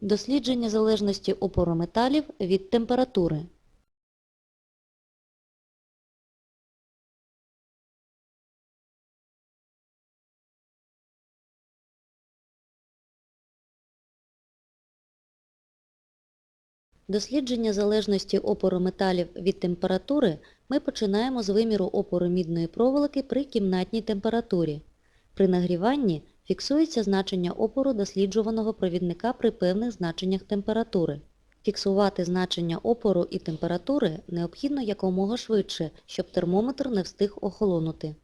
Дослідження залежності опору металів від температури. Дослідження залежності опору металів від температури ми починаємо з виміру опору мідної проволоки при кімнатній температурі. При нагріванні фіксується значення опору досліджуваного провідника при певних значеннях температури. Фіксувати значення опору і температури необхідно якомога швидше, щоб термометр не встиг охолонути.